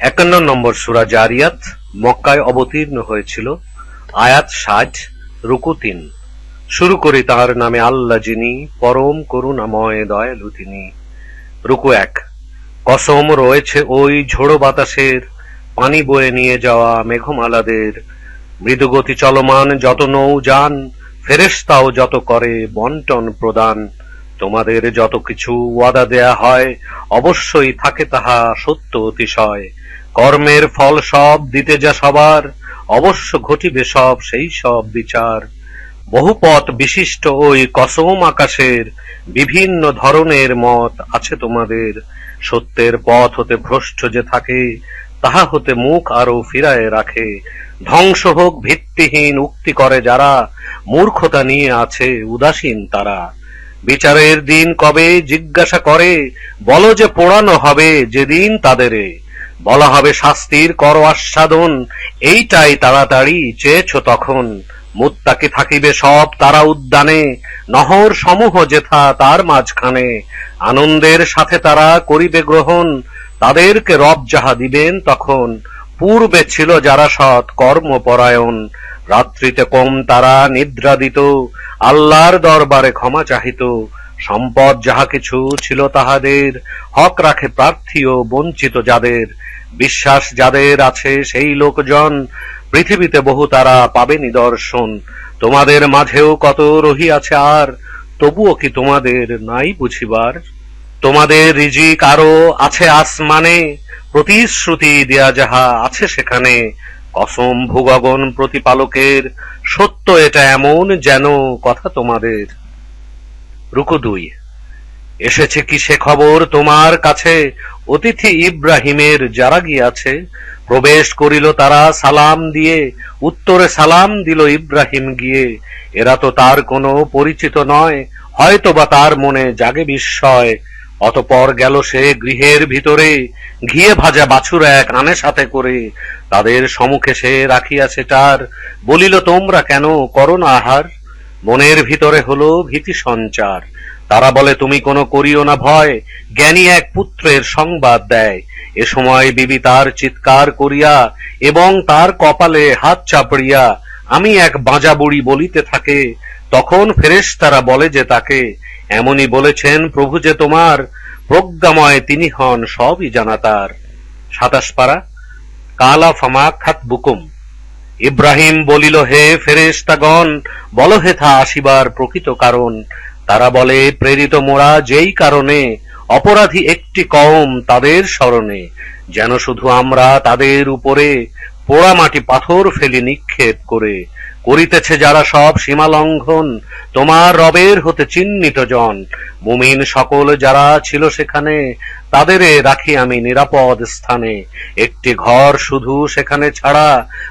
একান্ন নম্বর সূরা জারিয়াত মক্কায় অবতীর্ণ হয়েছিল আয়াত ষাট, রুকু তিন। শুরু করি তাহার নামে আল্লাহ যিনি, পরম করুণাময় দয়ালু তিনি। রুকু এক। কসম রয়েছে ওই ঝোড়ো বাতাসের, পানি বয়ে নিয়ে যাওয়া মেঘমালাদের। মৃদুগতি চলমান যত নৌ যান ফেরেশতাও যত করে বন্টন প্রদান। তোমাদের যত কিছু ওয়াদা দেয়া হয়, অবশ্যই থাকে তাহা সত্য অতিশয়। কর্মের ফল সব দিতে যা সবার, অবশ্য ঘটিবে সব সেই সব বিচার। বহুপথ বিশিষ্ট ওই কসম আকাশের, বিভিন্ন ধরনের মত আছে তোমাদের। সত্যের পথ হতে ভ্রষ্ট যে থাকে, তাহা হতে মুখ আরও ফিরায় রাখে। ধ্বংস হোক ভিত্তিহীন উক্তি করে যারা, মূর্খতা নিয়ে আছে উদাসীন তারা। বিচারের দিন কবে জিজ্ঞাসা করে, বলো যে পোড়ানো হবে যেদিন তাদেরে। বলা হবে শাস্তির কর আস্বাদন। এইটাই তাড়াতাড়ি চেয়েছ তখন। মুত্তাকি থাকিবে সব তারা উদ্যানে। নহর সমূহ যেথা তার মাঝখানে। আনন্দের সাথে তারা করিবে গ্রহণ। তাদেরকে রব যাহা দিবেন তখন। পূর্বে ছিল যারা সৎ কর্মপরায়ণ। রাত্রিতে কম তারা নিদ্রা দিত আল্লাহর দরবারে ক্ষমা চাহিত। সম্পদ যাহা কিছু ছিল তাহাদের, হক রাখে প্রার্থী ও বঞ্চিত যাদের। বিশ্বাস যাদের আছে সেই লোকজন, পৃথিবীতে বহু তারা পাবে নিদর্শন। তোমাদের মাঝেও কত রহিয়াছে আর, তবুও কি তোমাদের নাই বুঝিবার? তোমাদের রিজিক আরও আছে আসমানে, প্রতিশ্রুতি দেয়া যাহা আছে সেখানে। কসম ভূগগন প্রতিপালকের, সত্য এটা এমন যেন কথা তোমাদের। রুকু দুই এসেছে কি সে খবর? তোমার কাছে অতিথি ইব্রাহিমের যারা গিয়াছে প্রবেশ করিল তারা সালাম দিয়ে, উত্তরে সালাম দিল ইব্রাহিম গিয়ে, এরা তো তার কোনো পরিচিত নয়, হয়তোবা তার মনে জাগে বিস্ময়। অতপর গেল সে গৃহের ভিতরে, ঘিয়ে ভাজা বাছুর এক আনে সাথে করে, তাদের সম্মুখে সে রাখিয়াছে তার। বলিল, তোমরা কেন করো না আহার? মনের ভিতরে হলো ভীতি সঞ্চার। তারা বলে, তুমি কোনো করিও না ভয়। জ্ঞানী এক পুত্রের সংবাদ দেয়। এ সময় বিবি তার চিৎকার করিয়া এবং তার কপালে হাত চাপড়িয়া, আমি এক বাঁজা বুড়ি বলিতে থাকে। তখন ফেরেশ তারা বলে যে তাকে এমনই বলেছেন প্রভু যে তোমার প্রজ্ঞাময় তিনি হন, সবই জানা তার। সাতাশ পারা, কালা ফামা খাত বুকুম ইব্রাহিম বলিল, হে ফেরেশতাগণ, বল হেথা আসিবার প্রকৃত কারণ। তারা বলে, প্রেরিত মোরা যেই কারণে অপরাধী একটি কম তাদের স্মরণে, যেন শুধু আমরা তাদের উপরে পোড়ামাটি পাথর ফেলি নিক্ষেপ করে। করিতেছে যারা সব সীমা লঙ্ঘন, তোমার রবের হতে চিহ্নিত জন। মুমিন সকল যারা ছিল সেখানে, তাদের রাখি আমি নিরাপদ স্থানে। একটি ঘর শুধু সেখানে ছাড়া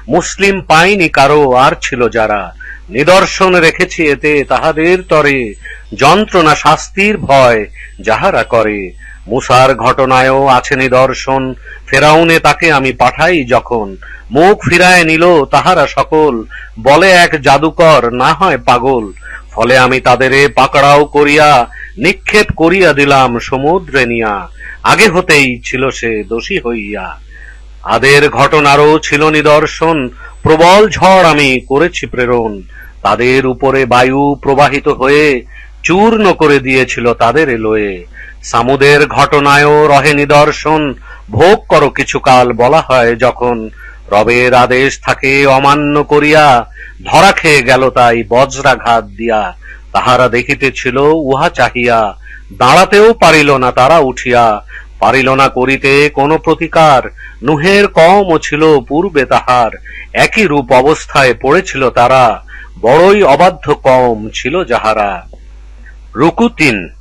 মুসলিম পাইনি কারও, আর ছিল যারা। নিদর্শন রেখেছি এতে তাহাদের তরে, যন্ত্রণা, শাস্তির ভয় যাহারা করে। মুসার ঘটনায়ও আছে নিদর্শন, ফেরাউনে তাকে আমি পাঠাই যখন। মুখ ফিরায় নিল তাহারা সকল। বলে এক জাদুকর, না হয় পাগল। ফলে আমি তাদের পাকড়াও করিয়া, নিক্ষেপ করিয়া দিলাম সমুদ্রে নিয়া। আগে হতেই ছিল সে দোষী হইয়া। আদের ঘটনারও ছিল নিদর্শন। প্রবল ঝড় আমি করেছি প্রেরণ। তাদের উপরে বায়ু প্রবাহিত হয়ে, চূর্ণ করে দিয়েছিল তাদের এলোয়ে সামুদের ঘটনায়ও রহে নিদর্শন। ভোগ করো কিছুকাল, বলা হয় যখন রবের আদেশ থাকে অমান্য করিয়া, ধরা খেয়ে গেল তাই বজ্রাঘাত দিয়া। তাহারা দেখিতেছিল, উহা চাহিয়া, দাঁড়াতেও পারিল না তারা উঠিয়া। পারিল না করিতে কোন প্রতিকার, নুহের কমও ছিল পূর্বে তাহার। একই রূপ অবস্থায় পড়েছিল তারা, বড়ই অবাধ্য কম ছিল যাহারা। রুকু তিন।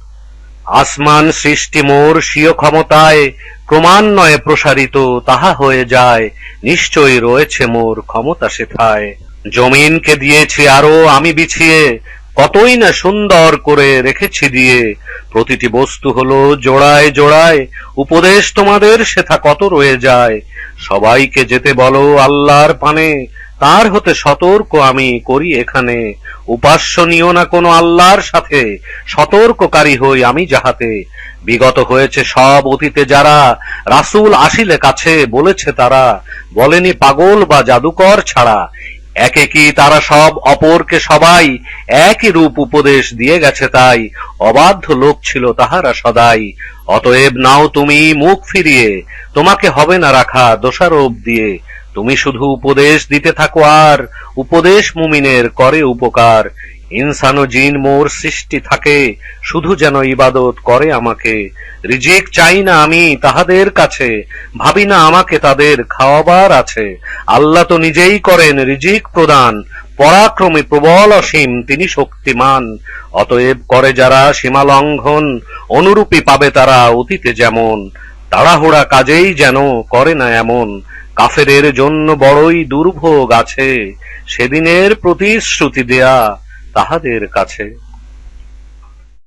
আসমান সৃষ্টি মোর স্বীয় ক্ষমতায়, ক্রমান্বয়ে প্রসারিত তাহা হয়ে যায়, নিশ্চয়ই রয়েছে মোর ক্ষমতা সেথায়। জমিনকে দিয়েছি আরও আমি বিছিয়ে, কতই না সুন্দর করে রেখেছি দিয়ে। প্রতিটি বস্তু হলো জোড়ায় জোড়ায়, উপদেশ তোমাদের সেথা কত রয়ে যায়। সবাইকে যেতে বলো আল্লাহর পানে, তার হতে সতর্ক আমি করি এখানে। উপাস্য নিও না কোনো আল্লাহর সাথে? সতর্ককারী হই আমি যাহাতে। বিগত হয়েছে সব অতীতে যারা রাসূল আসিলে কাছে বলেছে তারা, বলেনি পাগল বা জাদুকর ছাড়া। একে কি তারা সব অপরকে সবাই একই রূপ উপদেশ দিয়ে গেছে তাই? অবাধ্য লোক ছিল তাহারা সদাই। অতএব নাও তুমি মুখ ফিরিয়ে, তোমাকে হবে না রাখা দোষারোপ দিয়ে। তুমি শুধু উপদেশ দিতে থাকো আর উপদেশ মুমিনের করে উপকার। ইনসান জিন মোর সৃষ্টি থাকে, শুধু যেন ইবাদত করে আমাকে। রিজিক চাই না আমি তাহাদের কাছে, ভাবি না আমাকে তাদের খাওয়াবার আছে। আল্লাহ তো নিজেই করেন রিজিক প্রদান, পরাক্রমে প্রবল অসীম তিনি শক্তিমান। অতএব করে যারা সীমা লঙ্ঘন, অনুরূপী পাবে তারা অতীতে যেমন। তাড়াহুড়া কাজেই যেন করে না এমন। কাফেরের জন্য বড়ই দুর্ভোগ আছে। সেদিনের প্রতিশ্রুতি দেয়া তাহাদের কাছে।